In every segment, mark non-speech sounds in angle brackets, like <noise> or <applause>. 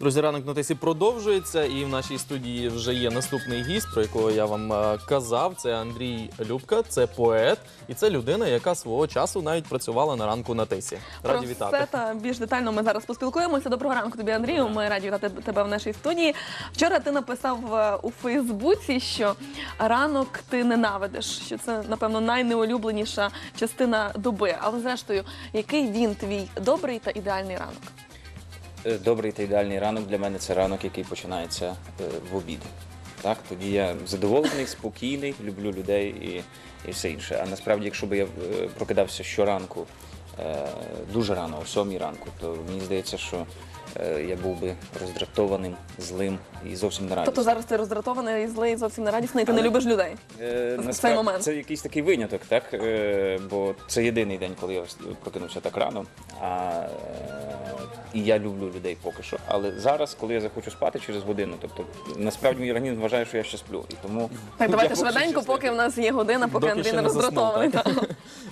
Друзі, ранок на тисі продовжується, і в нашій студії вже є наступний гість, про якого я вам е, казав. Це Андрій Любка, це поет, і це людина, яка свого часу навіть працювала на ранку на тисі. Раді Про вітати. все та більш детально ми зараз поспілкуємося. Доброго ранку тобі, Андрію. Ми раді вітати тебе в нашій студії. Вчора ти написав е, у Фейсбуці, що ранок ти ненавидиш, що це напевно найнеулюбленіша частина доби. Але зрештою, який він твій добрий та ідеальний ранок? Е, Добрий та ідеальний ранок для мене це ранок, який починається е, в обід. Так, тоді я задоволений, спокійний, люблю людей і, і все інше. А насправді, якщо б я е, прокидався щоранку дуже рано, о сьомій ранку, то мені здається, що е, я був би роздратованим, злим і зовсім не радісним. Тобто зараз ти роздратований, злий, зовсім не радісний, ти не Але- любиш людей. Е, в цей насправді, момент. Це якийсь такий виняток, так? Е, бо це єдиний день, коли я прокинувся так рано. А, е, і я люблю людей поки що. Але зараз, коли я захочу спати через годину, тобто насправді мій організм вважає, що я ще сплю. І тому Так, давайте я швиденько, щасливий. поки в нас є година, поки Доки Андрій ще не не заснув, роздратований. так?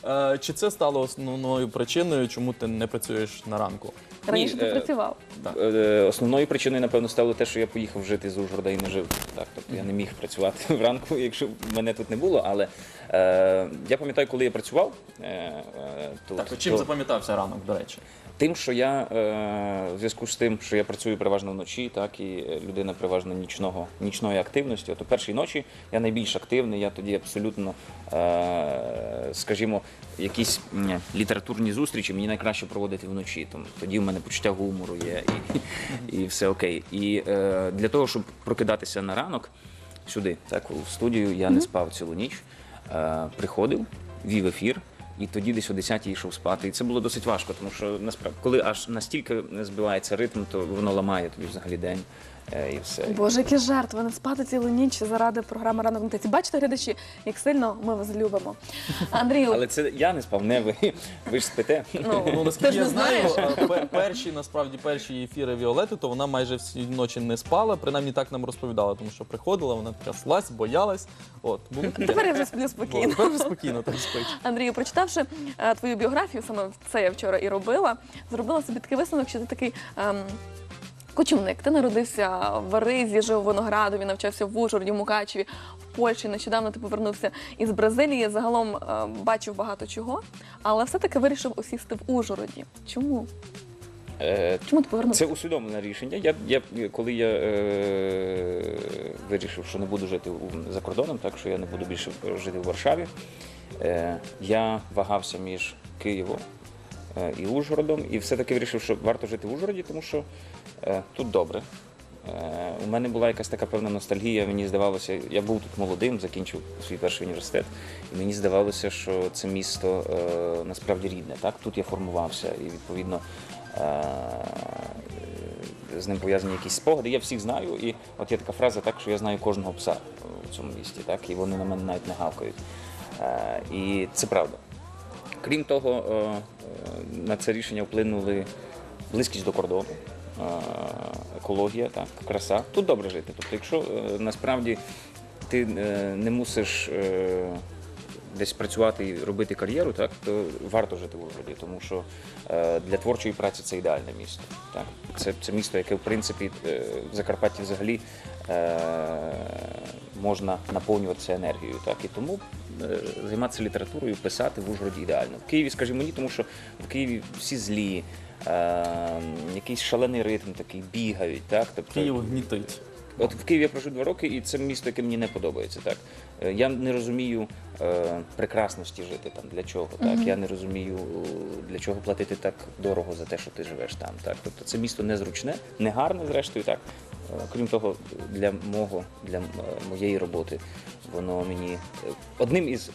<laughs> Е, Чи це стало основною причиною, чому ти не працюєш на ранку? Раніше Ні, ти е, працював. Е, Основною причиною, напевно, стало те, що я поїхав жити з Ужгорода і не жив. Так, тобто я не міг працювати <laughs> вранку, якщо б мене тут не було. Але е, я пам'ятаю, коли я працював е, е, тут, Так, чим то- запам'ятався ранок, до речі? Тим, що я е, в зв'язку з тим, що я працюю переважно вночі, так і е, людина переважно нічного нічної активності. От у першій ночі я найбільш активний. Я тоді абсолютно, е, скажімо, якісь літературні зустрічі мені найкраще проводити вночі. Тому тоді в мене почуття гумору є і, <laughs> і все окей. І для того, щоб прокидатися на ранок сюди, так у студію, я не спав цілу ніч. Приходив, вів ефір. І тоді десь о 10 йшов спати. І це було досить важко, тому що насправді, коли аж настільки збивається ритм, то воно ламає тобі взагалі день е, і все. Боже, які жертви, не спати цілу ніч заради програми ранок на тисі. Бачите, глядачі, як сильно ми вас любимо. Андрію, Але це я не спав, не ви. Ви ж спите. ну, Ну, ти наскільки ж я не знаю, е, пе- перші насправді перші ефіри Віолети, то вона майже всі ночі не спала. Принаймні так нам розповідала, тому що приходила, вона тряслась, боялась. От було таке. Тепер я вже сплю спокійно. Тепер вже спокійно так спить. Андрію, прочитавши е, твою біографію, саме це я вчора і робила, зробила собі такий висновок, що ти такий. Ем, Кочівник, ти народився в Ризі, жив у Виноградові, навчався в Ужгороді, Мукачеві, в Польщі. Нещодавно ти повернувся із Бразилії. Загалом е, бачив багато чого, але все-таки вирішив осісти в Ужгороді. Чому? Е, Чому ти повернувся? Це усвідомлене рішення. Я, я, коли я е, вирішив, що не буду жити у- за кордоном, так що я не буду більше жити в Варшаві, е, я вагався між Києвом е, і Ужгородом, і все-таки вирішив, що варто жити в Ужгороді, тому що тут добре. Е, У мене була якась така певна ностальгія. Мені здавалося, я був тут молодим, закінчив свій перший університет, і мені здавалося, що це місто е, насправді рідне. Так, тут я формувався, і відповідно е, з ним пов'язані якісь спогади. Я всіх знаю, і от є така фраза, так що я знаю кожного пса в цьому місті, так і вони на мене навіть не гавкають. Е, І це правда. Крім того, е, е, на це рішення вплинули близькість до кордону, е, екологія, так, краса. Тут добре жити. Тобто, якщо е, насправді ти е, не мусиш е, десь працювати і робити кар'єру, так, то варто жити в Ужгороді, тому що е, для творчої праці це ідеальне місто. Так. Це, це місто, яке в принципі е, в Закарпатті взагалі е, можна наповнюватися енергією. Так. І тому е, займатися літературою, писати в Ужгороді ідеально. В Києві, скажімо, ні, тому що в Києві всі злі, е, якийсь шалений ритм такий, бігають. Так? Тобто, Київ гнітить. От в Києві я прожив два роки, і це місто, яке мені не подобається. Так Е, я не розумію е, прекрасності жити там для чого. Так я не розумію е, для чого платити так дорого за те, що ти живеш там. Так, тобто це місто незручне, не гарне, зрештою. Так Е, крім того, для мого для е, моєї роботи воно мені е, одним із.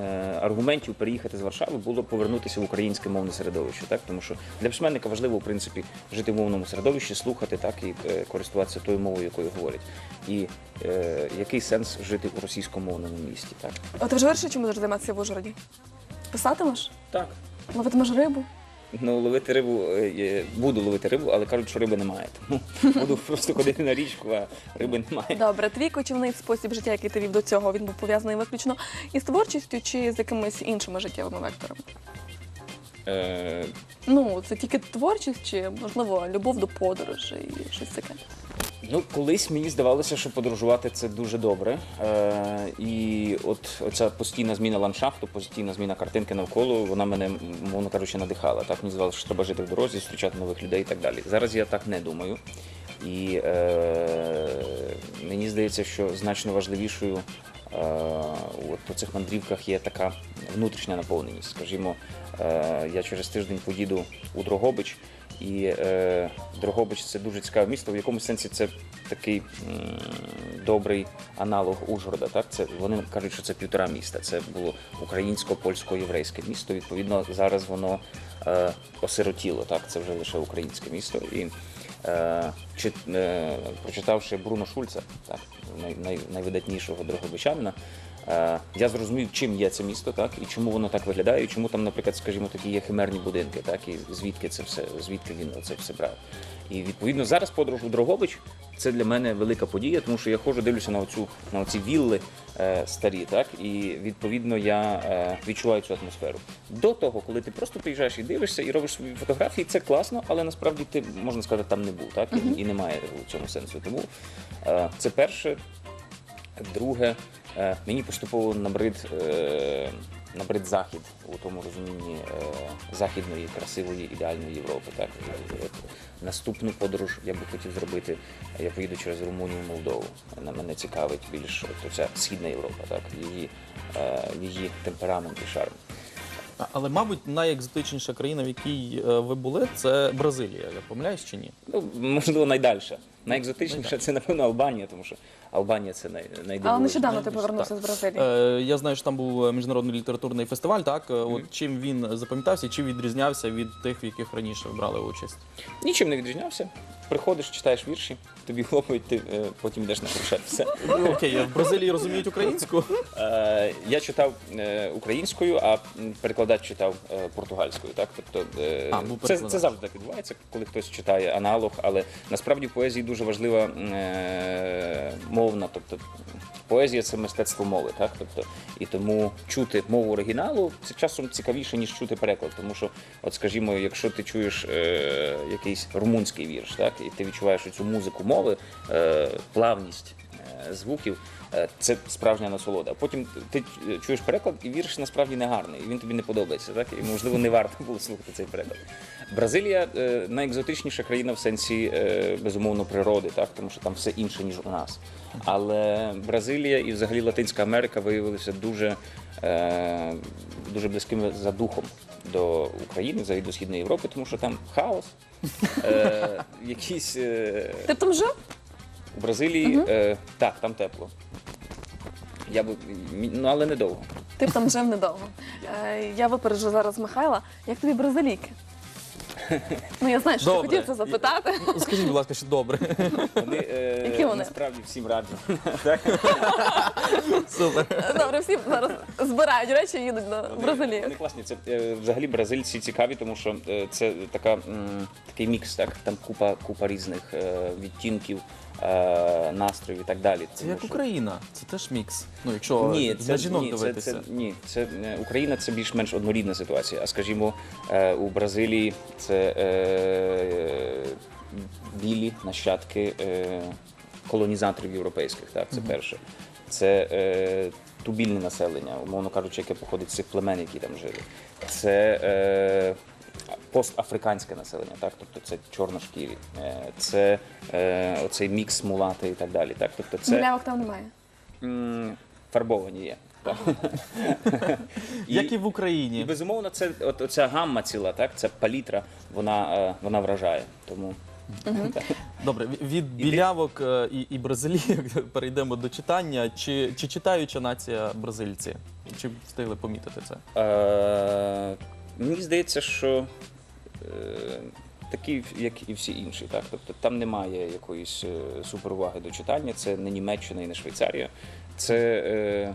Е, Аргументів переїхати з Варшави було повернутися в українське мовне середовище, так тому що для письменника важливо в принципі жити в мовному середовищі, слухати так і е, користуватися тою мовою, якою говорять. І е, який сенс жити у російськомовному місті, так? А ти вже вирішив, чим будеш займатися в Ужгороді? Писатимеш? Так. Ловитимеш рибу? Ну, ловити рибу е, буду ловити рибу, але кажуть, що риби немає. Тому <laughs> буду просто ходити на річку, а риби немає. Добре, твій кочівний спосіб життя, який ти вів до цього, він був пов'язаний виключно із творчістю чи з якимись іншими життєвими векторами? Е, Ну, це тільки творчість чи, можливо, любов до подорожей і щось таке. Ну, колись мені здавалося, що подорожувати це дуже добре. Е, і от оця постійна зміна ландшафту, постійна зміна картинки навколо, вона мене, мовно кажучи, надихала. Так мені здавалося, що треба жити в дорозі, зустрічати нових людей і так далі. Зараз я так не думаю. І е, мені здається, що значно важливішою е, от у цих мандрівках є така внутрішня наповненість. Скажімо, е, я через тиждень поїду у Дрогобич, і е, Дрогобич це дуже цікаве місто. В якомусь сенсі це такий м, добрий аналог Ужгорода. Так, це вони кажуть, що це півтора міста. Це було українсько-польсько-єврейське місто. Відповідно, зараз воно е, осиротіло. Так, це вже лише українське місто. І е, чи, е, прочитавши Бруно Шульца, так, най, най, найвидатнішого дрогобичанина, я зрозумів, чим є це місто, так, і чому воно так виглядає, і чому там, наприклад, скажімо, такі є химерні будинки, так, і звідки це все, звідки він це все брав. І відповідно зараз подорож у Дрогобич це для мене велика подія, тому що я ходжу, дивлюся на оцю на оці вілли е, старі, так і відповідно я е, відчуваю цю атмосферу. До того, коли ти просто приїжджаєш і дивишся і робиш свої фотографії, це класно, але насправді ти можна сказати, там не був, так і, і немає у цьому сенсу. Тому е, це перше. Друге, е, мені поступово набрид, е, набрид захід у тому розумінні е, західної, красивої, ідеальної Європи. Так? Наступну подорож я би хотів зробити. Я поїду через Румунію, Молдову. На мене цікавить більш ця східна Європа, так? Її, її темперамент і шарм. Але, мабуть, найекзотичніша країна, в якій ви були, це Бразилія. Я помиляюсь чи ні? Ну, можливо, найдальша. Найекзотичніше це, напевно, Албанія, тому що Албанія це най, найдивовижніше. Але нещодавно ти повернувся з Бразилії. Е, я знаю, що там був е, міжнародний літературний фестиваль. Так, Е, от чим він запам'ятався, і чим відрізнявся від тих, в яких раніше брали участь? Нічим не відрізнявся. Приходиш, читаєш вірші, тобі хлопають, ти е, потім йдеш на концерт. Все. Ну, Окей, в Бразилії розуміють українську. Е, я читав е, українською, а перекладач читав е, португальською. Так? Тобто, е, А, це, це завжди так відбувається, коли хтось читає аналог, але насправді поезії дуже важлива е, мовна. Тобто, поезія це мистецтво мови, так? Тобто, і тому чути мову оригіналу це часом цікавіше, ніж чути переклад. Тому що, от скажімо, якщо ти чуєш е, якийсь румунський вірш, так, і ти відчуваєш цю музику мови, е, плавність звуків. е, Це справжня насолода. Потім ти чуєш переклад, і вірш насправді не гарний, і він тобі не подобається. Так? І можливо не варто було слухати цей переклад. Бразилія е, найекзотичніша країна в сенсі е, безумовно природи, так? тому що там все інше, ніж у нас. Але Бразилія і взагалі Латинська Америка виявилися дуже, е, дуже близькими за духом до України, взагалі до Східної Європи, тому що там хаос, е, якісь. Е, Ти там жив? У Бразилії е, так, там тепло. Я би, ну але недовго. Ти б там жив недовго. Е, я випереджу зараз Михайла. Як тобі бразилійки? Ну, я знаю, що ти Добре. хотів це запитати. Скажіть, будь ласка, що добре. Вони е, Які вони? насправді всім раджу. Супер. Добре, всі зараз збирають речі і їдуть на Бразилію. Вони класні. Це е, взагалі бразильці цікаві, тому що е, це така, м, такий мікс, так там купа, купа різних е, відтінків, е, настроїв і так далі. Це Тому як що- Україна. Це теж мікс. Ну, якщо Ні, це, жінок ні, це, дивитися. це, ні, це е, Україна це більш-менш однорідна ситуація. А скажімо, е, у Бразилії це е, білі нащадки е, колонізаторів європейських. Так, це перше. Це е, тубільне населення, умовно кажучи, яке походить з цих племен, які там жили. Це е, постафриканське населення, так, тобто це чорношкірі, е, це е, оцей мікс мулати і так далі. Так, тобто це Білявок там немає. М, Фарбовані є. Так. <laughs> Як і в і Україні. безумовно, це от оця гамма ціла, так, ця палітра, вона, е, вона вражає. Тому Добре, ві- від білявок е, і, і бразилійок <laughs> перейдемо до читання. Чи, чи читаюча нація бразильці? Чи встигли помітити це? е, мені здається, що е, такі, як і всі інші, так. Тобто там немає якоїсь е, суперуваги до читання, це не Німеччина і не Швейцарія. Це е,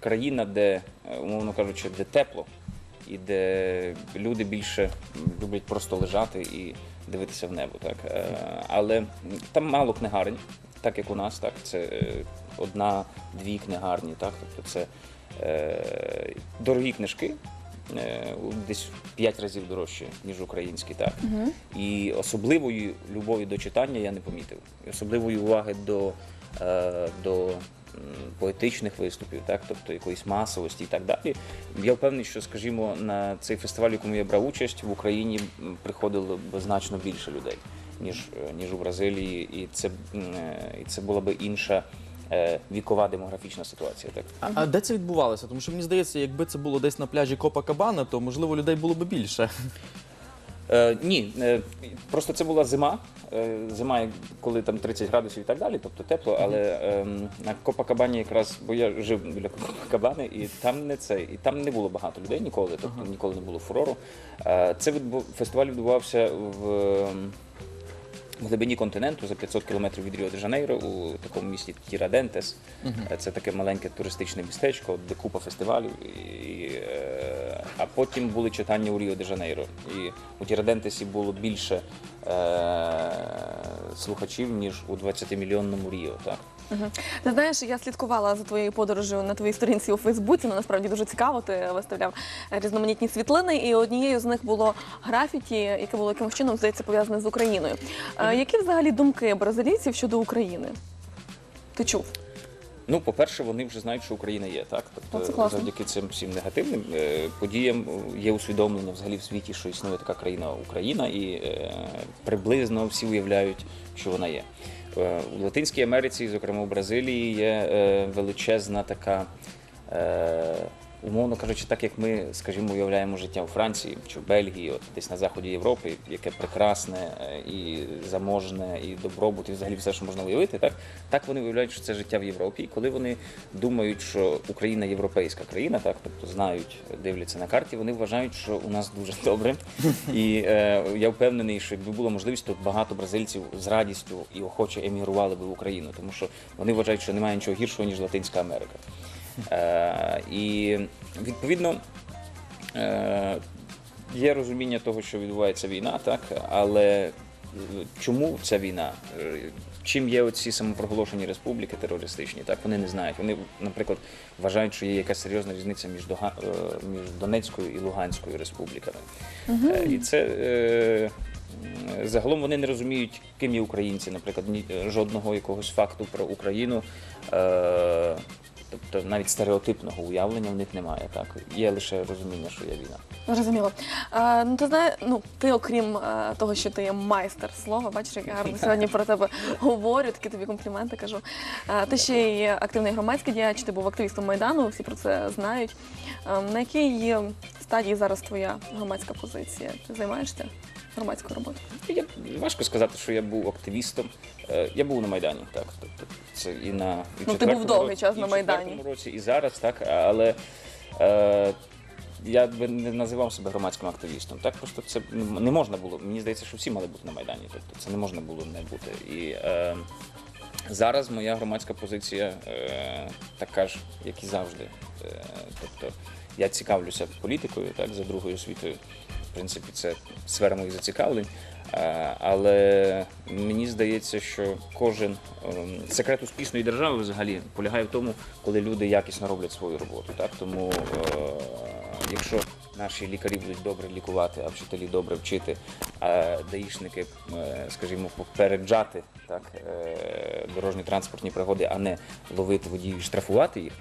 країна, де, е, умовно кажучи, де тепло. І де люди більше люблять просто лежати і дивитися в небо. Так? Е, Але там мало книгарень, так як у нас, так це одна-дві книгарні, так? Тобто це е, дорогі книжки, е, десь в 5 разів дорожче, ніж українські. Так. І особливої любові до читання я не помітив. І особливої уваги до, е, до поетичних виступів, так, тобто якоїсь масовості і так далі. Я впевнений, що, скажімо, на цей фестиваль, в якому я брав участь, в Україні приходило б значно більше людей, ніж, е, ніж у Бразилії, і це, і це була би інша е, вікова демографічна ситуація. Так. А, а де це відбувалося? Тому що мені здається, якби це було десь на пляжі Копакабана, то можливо людей було б більше. Е, ні, е, просто це була зима. Е, зима, коли там 30 градусів і так далі, тобто тепло, але ем, на Копакабані якраз, бо я жив біля Копакабани, і там не це, і там не було багато людей ніколи, тобто ніколи не було фурору. Е, це відбу- фестиваль відбувався в. ем, в глибині континенту за 500 кілометрів від Ріо де Жанейро у такому місті Тірадентес. Е, Це таке маленьке туристичне містечко, де купа фестивалів. І, е, а потім були читання у Ріо де Жанейро. І у Тірадентесі було більше е, слухачів, ніж у 20-мільйонному Ріо. Так? Мгм. Ти знаєш, я слідкувала за твоєю подорожю на твоїй сторінці у Фейсбуці. Ну насправді дуже цікаво. Ти виставляв різноманітні світлини, і однією з них було графіті, яке було якимось чином здається пов'язане з Україною. Е, Які взагалі думки бразилійців щодо України? Ти чув? Ну, по-перше, вони вже знають, що Україна є, так? Ну, Тобто, завдяки цим всім негативним е, подіям є усвідомлення взагалі в світі, що існує така країна Україна, і е, приблизно всі уявляють, що вона є. Е, У Латинській Америці, зокрема в Бразилії, є е, величезна така. Умовно кажучи, так як ми, скажімо, уявляємо життя у Франції чи в Бельгії, от десь на заході Європи, яке прекрасне е, і заможне, і добробут, і взагалі все, що можна уявити, так, так вони уявляють, що це життя в Європі. І коли вони думають, що Україна європейська країна, так, тобто знають, дивляться на карті, вони вважають, що у нас дуже добре. І е, я впевнений, що якби була можливість, то багато бразильців з радістю і охоче емігрували би в Україну, тому що вони вважають, що немає нічого гіршого, ніж Латинська Америка. Е, і відповідно е, є розуміння того, що відбувається війна, так, але е, чому ця війна? Чим є оці самопроголошені республіки терористичні? Так вони не знають. Вони, наприклад, вважають, що є якась серйозна різниця між, Дога- між Донецькою і Луганською республіками. Е, І це е, загалом вони не розуміють, ким є українці, наприклад, ні, жодного якогось факту про Україну. Тобто навіть стереотипного уявлення в них немає. Так є лише розуміння, що є війна. Зрозуміло. А, ну ти знаєш, ну ти, окрім того, що ти є майстер слова, бачиш, як я гарно сьогодні про тебе говорю, такі тобі компліменти кажу. А, ти ще й активний громадський діяч, ти був активістом майдану, всі про це знають. А, на якій е, стадії зараз твоя громадська позиція? Ти займаєшся громадською роботою? Я важко сказати, що я був активістом. Е, Я був на майдані, так. Тобто це і на і в Ну, ти був четвертому довгий році, час і на в Майдані. четвертому році, і зараз, так. Але е, я би не називав себе громадським активістом. Так просто це не можна було. Мені здається, що всі мали бути на майдані. Тобто це не можна було не бути. І е, зараз моя громадська позиція е, така ж, як і завжди. Е, тобто я цікавлюся політикою, так, за другою освітою. Принципі, це сфера моїх зацікавлень. Але мені здається, що кожен ем, секрет успішної держави взагалі полягає в тому, коли люди якісно роблять свою роботу. Так? Тому е, якщо наші лікарі будуть добре лікувати, а вчителі добре вчити, а даїшники, е, скажімо, попереджати так, е, дорожні транспортні пригоди, а не ловити водіїв і штрафувати їх.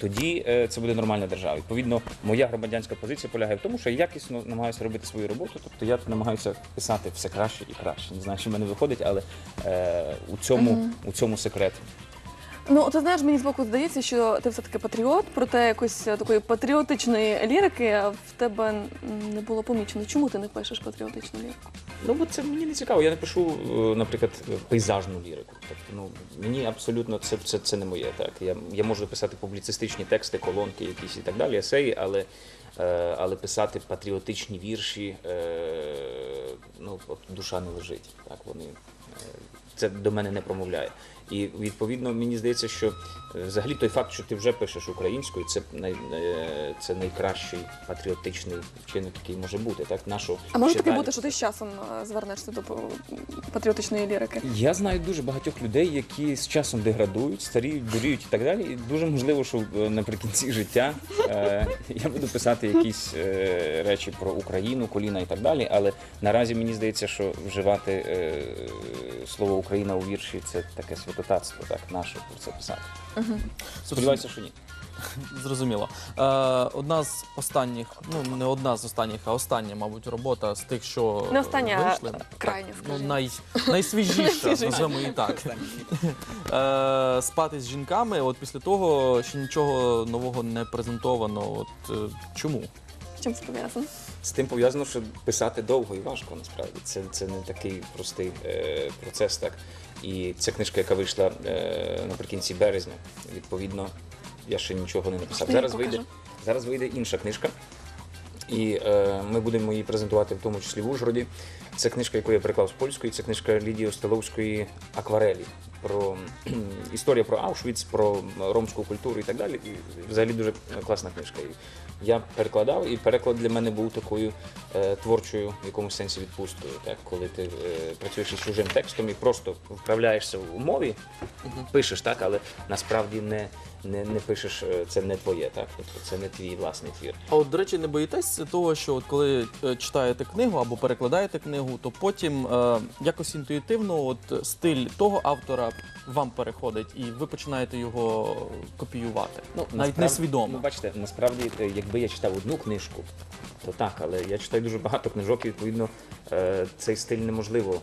Тоді е, це буде нормальна держава. Відповідно, моя громадянська позиція полягає в тому, що я якісно намагаюся робити свою роботу. Тобто я намагаюся писати все краще і краще. Не знаю, що в мене виходить, але е, у цьому у цьому секрет. Ну, ти знаєш, мені з боку здається, що ти все-таки патріот, проте якось е, такої патріотичної лірики в тебе не було помічено. Чому ти не пишеш патріотичну лірику? Ну, бо це мені не цікаво. Я не пишу, е, наприклад, пейзажну лірику. Тобто, ну мені абсолютно це, це, це не моє. Так я, я можу писати публіцистичні тексти, колонки, якісь і так далі, есеї, але, е, але писати патріотичні вірші, е, ну душа не лежить. Так вони. е, це до мене не промовляє. І відповідно мені здається, що е, взагалі той факт, що ти вже пишеш українською, це най, е, це найкращий патріотичний вчинок, який може бути. Так нашу А може таке бути, що ти з часом е, звернешся до патріотичної лірики? Я знаю дуже багатьох людей, які з часом деградують, старіють, дуріють і так далі. І дуже можливо, що наприкінці життя е, я буду писати якісь е, речі про Україну, коліна і так далі. Але наразі мені здається, що вживати е, слово Україна у вірші це таке святотатство, так наше про це писати. Сподіваюся, що ні. <laughs> Зрозуміло. Е, одна з останніх, ну не одна з останніх, а остання, мабуть, робота з тих, що Не остання, а вийшли. крайня, ну, скажімо. най, найсвіжіша, <laughs> Найсвіжіша. називаємо її так. <laughs> Е, спати з жінками. От після того ще нічого нового не презентовано. От е, чому? З чим це пов'язано? З тим пов'язано, що писати довго і важко насправді. Це, це не такий простий е, процес. Так. І ця книжка, яка вийшла е, наприкінці березня, відповідно, я ще нічого не написав. Зараз вийде, зараз вийде інша книжка. І е, ми будемо її презентувати в тому числі в Ужгороді. Це книжка, яку я переклав з польської. Це книжка Лідії Остеловської Акварелі про <clears throat> історія про Аушвіц, про ромську культуру і так далі. І взагалі дуже класна книжка. І я перекладав, і переклад для мене був такою е, творчою в якомусь сенсі відпусткою. Так, коли ти е, працюєш із чужим текстом і просто вправляєшся в мові, пишеш так, але насправді не, не, не пишеш е, це не твоє, так тобто це не твій власний твір. А от, до речі, не боїтесь того, що от коли е, читаєте книгу або перекладаєте книгу, то потім е, якось інтуїтивно от стиль того автора вам переходить, і ви починаєте його копіювати. Ну, навіть насправді- несвідомо. Ну, бачите, насправді, е, якби я читав одну книжку, то так, але я читаю дуже багато книжок, і відповідно цей стиль неможливо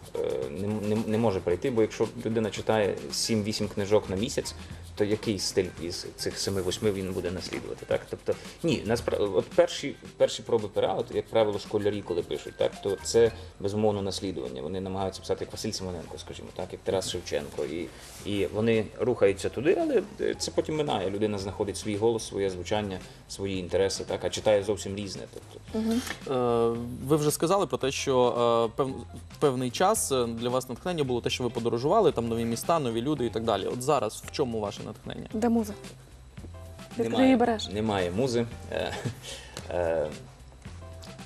не, не, не може перейти, бо якщо людина читає 7-8 книжок на місяць, то який стиль із цих 7-8 він буде наслідувати? Так? Тобто, ні, насправді, от перші, перші проби пера, от, як правило, школярі, коли пишуть, так, то це безумовно наслідування. Вони намагаються писати як Василь Симоненко, скажімо так, як Тарас Шевченко. І, і вони рухаються туди, але це потім минає. Людина знаходить свій голос, своє звучання, свої інтереси, так, а читає зовсім різне. Тобто, Е, Ви вже сказали про те, що е, пев- певний час е, для вас натхнення було те, що ви подорожували, там нові міста, нові люди і так далі. От зараз в чому ваше натхнення? Де муза? Відкуди немає, її береш? немає музи. Е, е,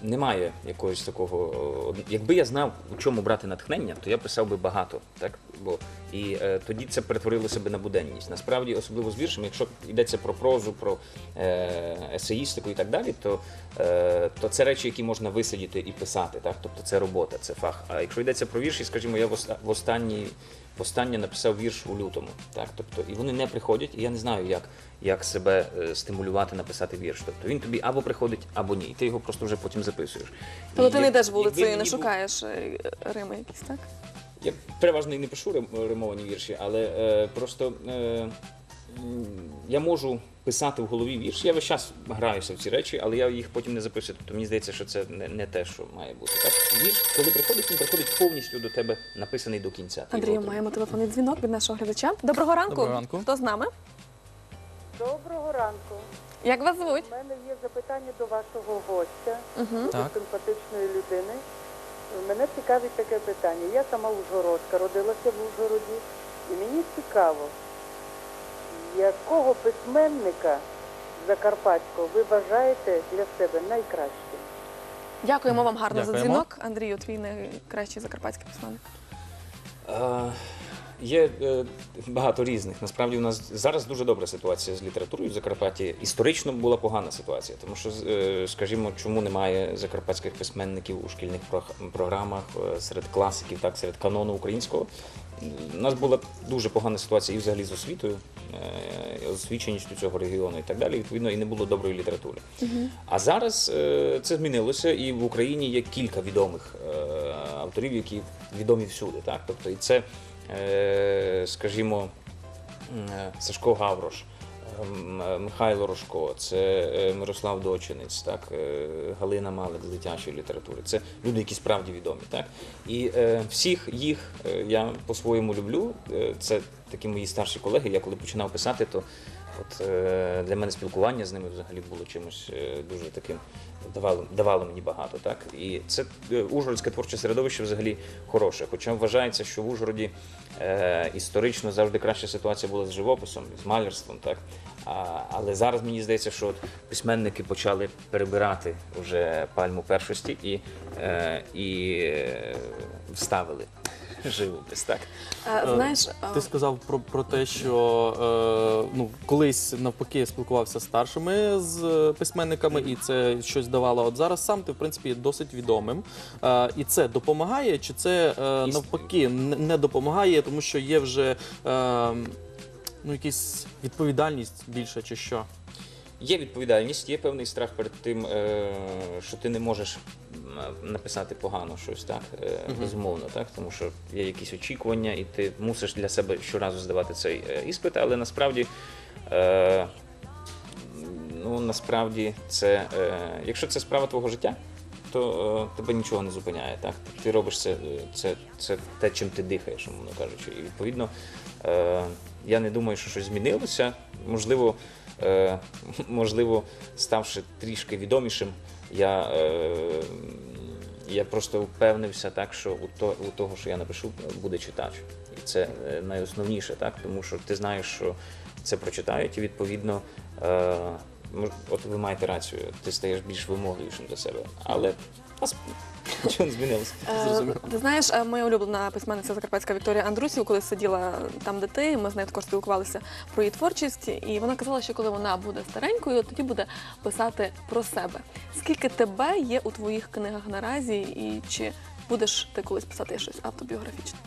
немає якогось такого. Якби я знав, у чому брати натхнення, то я писав би багато. Так? Бо, і е, тоді це перетворилося би на буденність. Насправді, особливо з віршами, якщо йдеться про прозу, про е, есеїстику і так далі, то, е, то це речі, які можна висидіти і писати. Так? Тобто це робота, це фах. А якщо йдеться про вірші, скажімо, я в оста- в останній. Востаннє написав вірш у лютому, так тобто, і вони не приходять, і я не знаю, як, як себе е, стимулювати написати вірш. Тобто він тобі або приходить, або ні. І ти його просто вже потім записуєш. Але І ти не йдеш вулицею і не шукаєш е, рими якісь, так? Я переважно і не пишу рим- римовані вірші, але е, просто е, я можу писати в голові вірш. Я весь час граюся в ці речі, але я їх потім не записую. Тобто мені здається, що це не, не те, що має бути. Так? Вірш, коли приходить, він приходить повністю до тебе, написаний до кінця. Ти Андрію, його маємо телефонний дзвінок від нашого глядача. Доброго ранку. Доброго ранку. Хто з нами? Доброго ранку. Як вас звуть? У мене є запитання до вашого гостя, Угу. дуже Так. симпатичної людини. Мене цікавить таке питання. Я сама Ужгородка, родилася в Ужгороді, і мені цікаво, якого письменника закарпатського ви вважаєте для себе найкращим? Дякуємо вам гарно за дзвінок. Андрію, твій найкращий закарпатський письменник. Е, Є е, багато різних. Насправді у нас зараз дуже добра ситуація з літературою в Закарпатті. Історично була погана ситуація, тому що, е, скажімо, чому немає закарпатських письменників у шкільних програмах е, серед класиків, так серед канону українського. У нас була дуже погана ситуація і взагалі з освітою, е, освіченістю цього регіону і так далі. Відповідно, і не було доброї літератури. А зараз е, це змінилося, і в Україні є кілька відомих авторів, які відомі всюди. Так? Тобто, і це, скажімо, е, Сашко Гаврош. ем, е, Михайло Рожко, це е, Мирослав Дочинець, так, е, Галина Малик з дитячої літератури. Це люди, які справді відомі. Так? І е, всіх їх е, я по-своєму люблю. Е, це такі мої старші колеги. Я коли починав писати, то от е, для мене спілкування з ними взагалі було чимось е, дуже таким давало, давало мені багато. Так і це е, ужгородське творче середовище взагалі хороше. Хоча вважається, що в Ужгороді е, історично завжди краща ситуація була з живописом, з малярством. Так а, але зараз мені здається, що от письменники почали перебирати вже пальму першості і, е, і вставили <laughs> живопис. Так Е, Е, Знаєш, е, Ти сказав про, про те, що е, ну, колись навпаки спілкувався з старшими з е, письменниками, і це щось давало. От зараз сам ти, в принципі, є досить відомим. Е, і це допомагає, чи це е, навпаки не, не допомагає, тому що є вже е, ну, якась відповідальність більше, чи що? Є відповідальність, є певний страх перед тим, е, що ти не можеш написати погано щось, так е, безумовно, так тому що є якісь очікування, і ти мусиш для себе щоразу здавати цей е, іспит, але насправді. Ну, насправді, це, е, якщо це справа твого життя, то е, тебе нічого не зупиняє. Так? Ти робиш це, це, це те, чим ти дихаєш, умовно кажучи. І відповідно, е, я не думаю, що щось змінилося. Можливо, е, <laughs> можливо, ставши трішки відомішим, я, е, я просто впевнився так, що у, то, у того, що я напишу, буде читач. І це е, найосновніше, так? тому що ти знаєш, що це прочитають, і відповідно. Е, От ви маєте рацію, ти стаєш більш вимогливішим до себе. Але нічого не змінилося. Е, Зрозуміло. Ти знаєш, е, моя улюблена письменниця Закарпатська Вікторія Андрусів, коли сиділа там, де ти, ми з нею також спілкувалися про її творчість, і вона казала, що коли вона буде старенькою, тоді буде писати про себе. Скільки тебе є у твоїх книгах наразі, і чи будеш ти колись писати щось автобіографічне?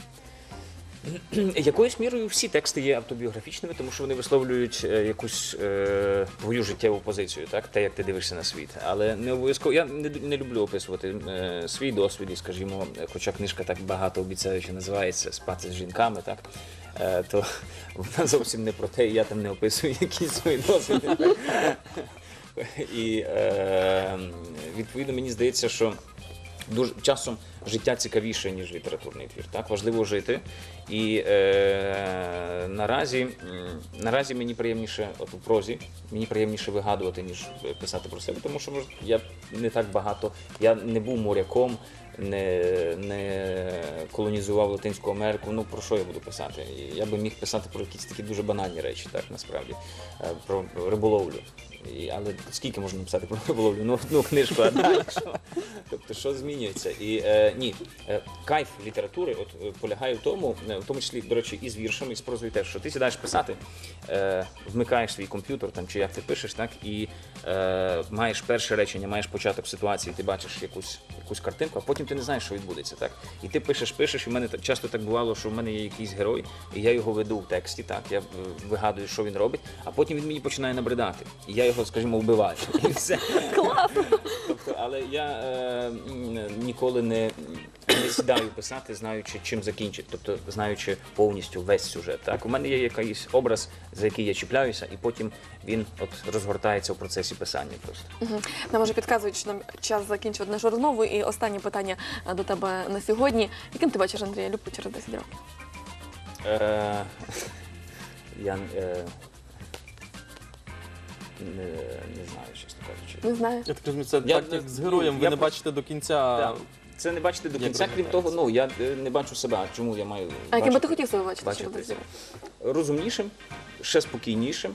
Якоюсь мірою всі тексти є автобіографічними, тому що вони висловлюють е, якусь е, твою життєву позицію, так те, як ти дивишся на світ. Але не обов'язково я не, не люблю описувати е, свій досвід, і, скажімо, хоча книжка так багато обіцяючи називається Спати з жінками, так е, то вона зовсім не про те, і я там не описую якісь свої досвіди. І е, відповідно мені здається, що дуже часом життя цікавіше, ніж літературний твір. Так важливо жити. І е, наразі, наразі мені приємніше, от у прозі, мені приємніше вигадувати, ніж писати про себе, тому що може, я не так багато, я не був моряком. Не, не колонізував Латинську Америку. Ну про що я буду писати? Я би міг писати про якісь такі дуже банальні речі, так насправді Е, про риболовлю. І, але скільки можна написати про риболовлю? Ну, одну книжку, а далі що? Тобто, що змінюється? І е, ні, е, кайф літератури от, е, полягає в тому, е, в тому числі, до речі, і з віршами, і з прозою теж, що ти сідаєш писати, е, вмикаєш свій комп'ютер там, чи як ти пишеш, так, і е, маєш перше речення, маєш початок ситуації, ти бачиш якусь, якусь картинку, а потім ти не знаєш, що відбудеться. Так? І ти пишеш, пишеш, і в мене так- часто так бувало, що в мене є якийсь герой, і я його веду в тексті, так, я е, вигадую, що він робить, а потім він мені починає набридати. І я його, скажімо, вбиваю. <laughs> І все. Класно! Тобто, але я е, ніколи не, не сідаю писати, знаючи, чим закінчить, тобто знаючи повністю весь сюжет. Так, у мене є якийсь образ, за який я чіпляюся, і потім він от розгортається в процесі писання. Просто Мгм. Нам вже підказують, що нам час закінчувати нашу розмову. І останнє питання е, до тебе на сьогодні. Яким ти бачиш Андрія Любку через 10 років? е, <laughs> я е, не, не знаю, чесно кажучи. Не знаю. Я так розумію, це Я так як з героєм, ви я не просто- бачите до кінця. Так. Це не бачити до Як кінця, крім того, ну я е, не бачу себе. А чому я маю А яким би ти хотів себе бачити бачити через 10 років? розумнішим, ще спокійнішим,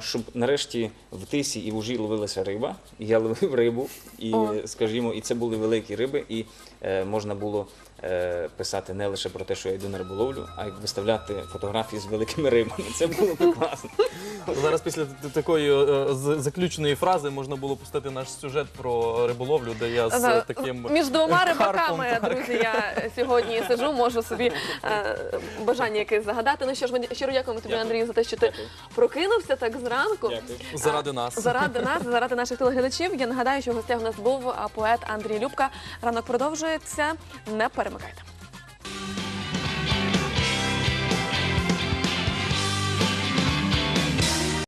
щоб нарешті в тисі і в ужі ловилася риба. Я ловив рибу, і, скажімо, і це були великі риби, і е, можна було е, писати не лише про те, що я йду на риболовлю, а й виставляти фотографії з великими рибами. Це було б класно. Зараз після такої е, з- заключної фрази можна було пустити наш сюжет про риболовлю, де я з таким Між двома карпом, <laughs> рибаками, так. друзі, я сьогодні сижу, можу собі е, бажання якесь загадати. Ну що ж, ми щиро дякуємо тобі, Дякую. Андрію, за те, що ти Дякую. прокинувся так зранку. Дякую. заради нас. Заради нас, заради наших телеглядачів. Я нагадаю, що в гостях у нас був а, поет Андрій Любка. Ранок продовжується. Не Перемикайте.